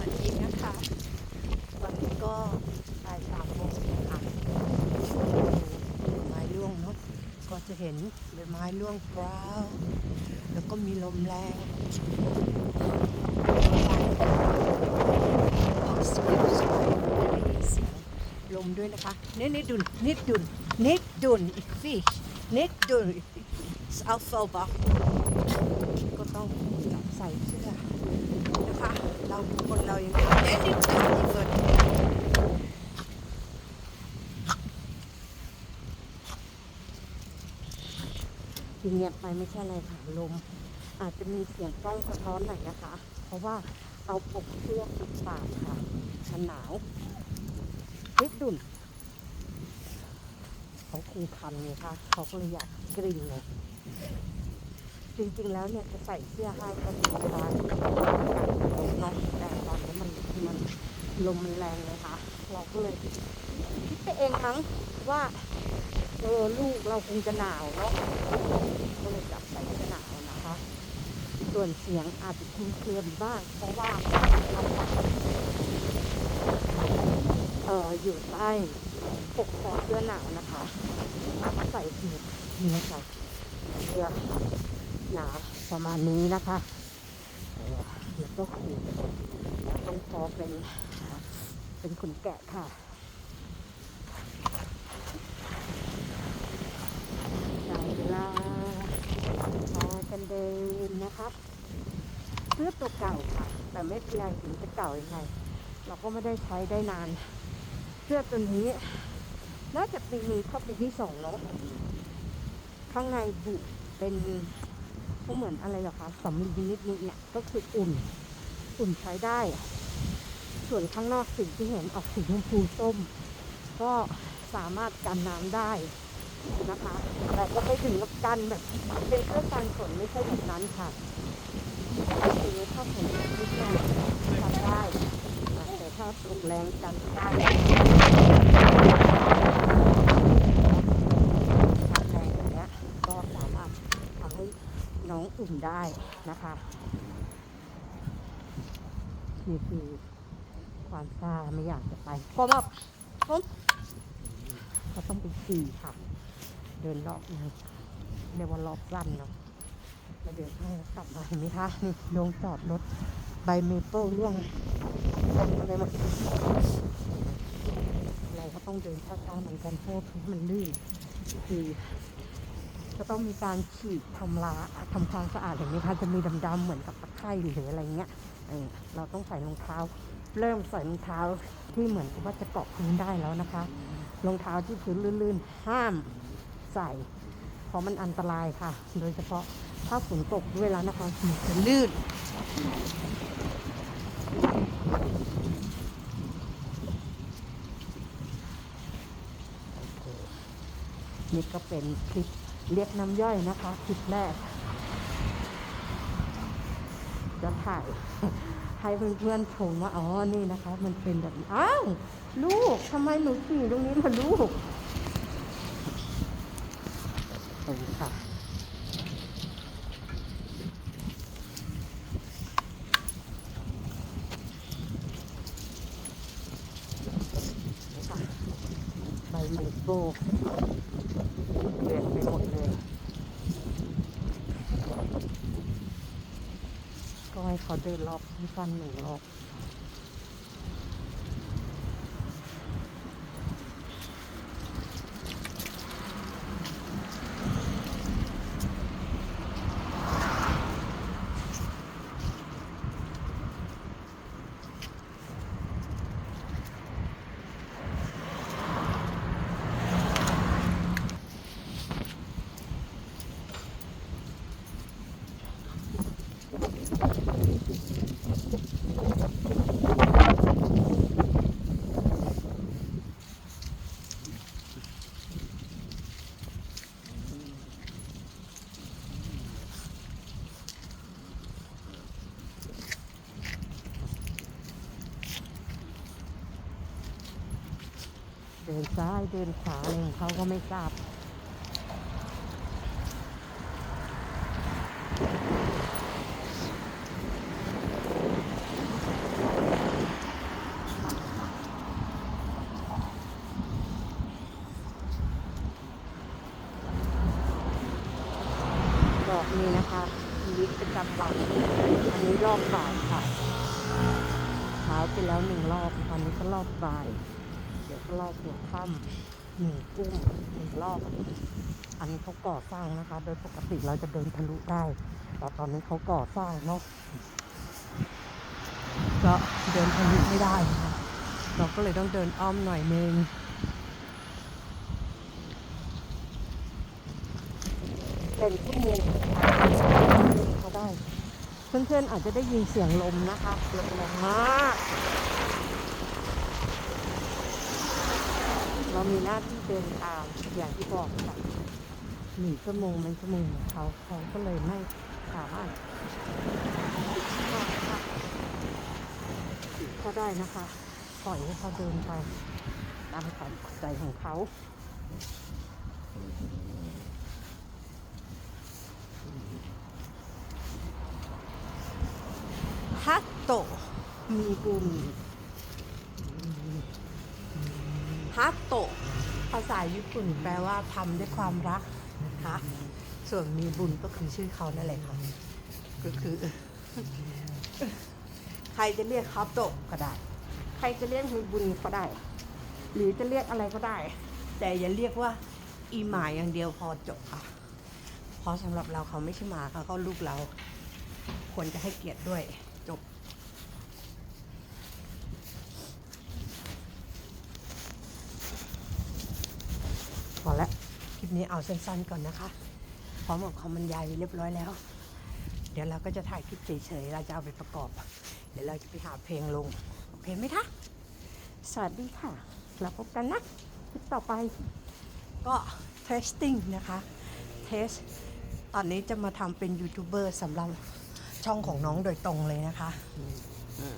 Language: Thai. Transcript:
วัสดีนะคะวันนี้ก็บ่ายสามโมงค่ะใบไม้ร่วงเนาะก็จะเห็นใบไม้ร่วงกราวแล้วก็มีลมแรงสียสวยได้ยินเสียงลมด้วยนะคะนี่นิดดุนนิดดุนนิดดุนอีกฟิชนิดดุนอัลฟาบะ ก็ต้องใส่เสื้อนะคะ เราคนเรายังเล่นดิบดีเกินที่เงียบไปไม่ใช่อะไรค่ะลม อาจจะมีเสียงกล้องสะท้อนหน่อยนะคะ เพราะว่าเอาปกเสื้อปิดปากค่ะมันหนาวริดดุนเขาคงคันไงคะเขาก็เลยอยากกริ่เลย จริงๆแล้วเนี่ยจะใส่เสื้อให้ก็ดีนะคะเนะแต่ตอนนี้มันมันลมมันแรงเลยค่ะ เราก็เลยคิดไปเองมั้งว่าเออลูกเราคงจะหนาวเนาะก็เลยจับใส่เสื้อหนาวนะคะ ส่วนเสียงอาจจะคลุมเครือบ้างเพราะว่าเอออยู่ใต้ปกคอเสื้อหนาวนะคะใส่หูนี่ค่ะเสื้อ หนาประมาณนี้นะคะเอ่อแล้วก็คือต้องพอเป็นเป็นขนแกะค่ะได้เวลาพากันเดินนะครับเสื้อตัวเก่าค่ะ แต่ไม่เป็นไรถึงจะเก่ายังไง เราก็ไม่ได้ใช้ได้นาน เสื้อตัวนี้น่าจะปีนี้เข้าปีที่สองแล้วข้างในบุเป็น ก็เหมือนอะไรหรอคะสำลีนิดนิดเนี่ยก็คืออุ่น อุ่นใช้ได้ ส่วนข้างนอกสิ่งที่เห็นออกสีชมพูส้ม ก็สามารถกันน้ำได้นะคะ แต่ก็ไม่ถึงกับกันแบบเป็นเสื้อกันฝนไม่ใช่แบบนั้นค่ะคือถ้าฝนตกนิดหน่อยกันได้ แต่ถ้าตกแรงกันไม่ได้กันแรงอย่างเงี้ยก็สามารถทำให้ น้องอุ่นได้นะคะนี่คือความซาไม่อยากจะไปก็แบบผมก็ต้องไปขี่ค่ะ เดินรอบนึงเรียกว่ารอบสั้นเนาะแล้วเดินให้กลับมาเห็นไหมคะนี่ลงจอดรถใบเมเปิลร่วงเต็มอะไรหมดเราก็ต้องเดินช้าๆเหมือนกันเพราะว่าพื้นมันลื่นคือ จะต้องมีการฉีดทำลาทำความสะอาดเห็นไหมคะจะมีดำๆเหมือนกับตะไคร่หรืออะไรเงี้ยเออเราต้องใส่รองเท้า เริ่มใส่รองเท้าที่เหมือนกับว่าจะเกาะพื้นได้แล้วนะคะรองเท้าที่พื้นลื่นๆ ห้ามใส่ เพราะมันอันตรายค่ะ โดยเฉพาะถ้าฝนตกด้วยแล้วนะคะมันจะลื่นนี่ก็เป็นคลิป เรียกน้ำย่อยนะคะคลิปแรก จะถ่ายให้เพื่อนๆชมว่าอ๋อนี่นะคะ มันเป็นแบบอ้าวลูกทำไมหนูขี่ตรงนี้มาลูกตรงค่ะใบเมโก้เปลี่ยนไปหมดเลย ก็ให้ เขาเดินรอบสั้นหนึ่งรอบ เดินซ้ายเดินขวาอะไรของเขาก็ไม่ทราบ นี่นะคะชีวิตประจำวันอันนี้รอบบ่ายค่ะเช้าไปแล้วหนึ่งรอบตอนนี้ก็รอบบ่าย เดี๋ยวก็รอบหัวค่ำหนึ่งกุ้งหนึ่งรอบ อันนี้เขาก่อสร้างนะคะ โดยปกติเราจะเดินทะลุได้แต่ตอนนี้เขาก่อสร้างเนาะก็เดินทะลุไม่ได้นะคะเราก็เลยต้องเดินอ้อมหน่อยนึง เป็นชั่วโมงเขาได้ เพื่อนๆอาจจะได้ยินเสียงลมนะคะลมแรงมากเรามีหน้าที่เดินตามอย่างที่บอกค่ะหนึ่งชั่วโมงเป็นชั่วโมงของเขาเขาก็เลยไม่สามารถก็ได้นะคะ ปล่อยให้เขาเดินไปตามความใจของเขา ฮัต โตมีบุญฮัตโตะภาษาญี่ปุ่นแปลว่าทำด้วยความรักนะคะส่วนมีบุญก็คือชื่อเขานั่นแหละค่ะก็คือ ใครจะเรียกฮัตโตะก็ได้ ใครจะเรียกมีบุญก็ได้ หรือจะเรียกอะไรก็ได้ แต่อย่าเรียกว่าอีหมายอย่างเดียวพอจบค่ะเพราะสำหรับเราเขาไม่ใช่หมาค่ะเขาลูกเรา ควรจะให้เกียรติด้วยจบ พอแล้วคลิ ปนี้เอาสั้นๆก่อนนะคะ พร้อมกับคำบรรยายเรียบร้อยแล้ว เดี๋ยวเราก็จะถ่ายคลิปเฉยๆ เราจะเอาไปประกอบ เดี๋ยวเราจะไปหาเพลงลง โอเคไหมคะ สวัสดีค่ะแล้วพบกันนะคลิปต่อไป ก็ testing นะคะ test ตอนนี้จะมาทำเป็นยูทูบเบอร์สำหรับช่องของน้องโดยตรงเลยนะคะอืม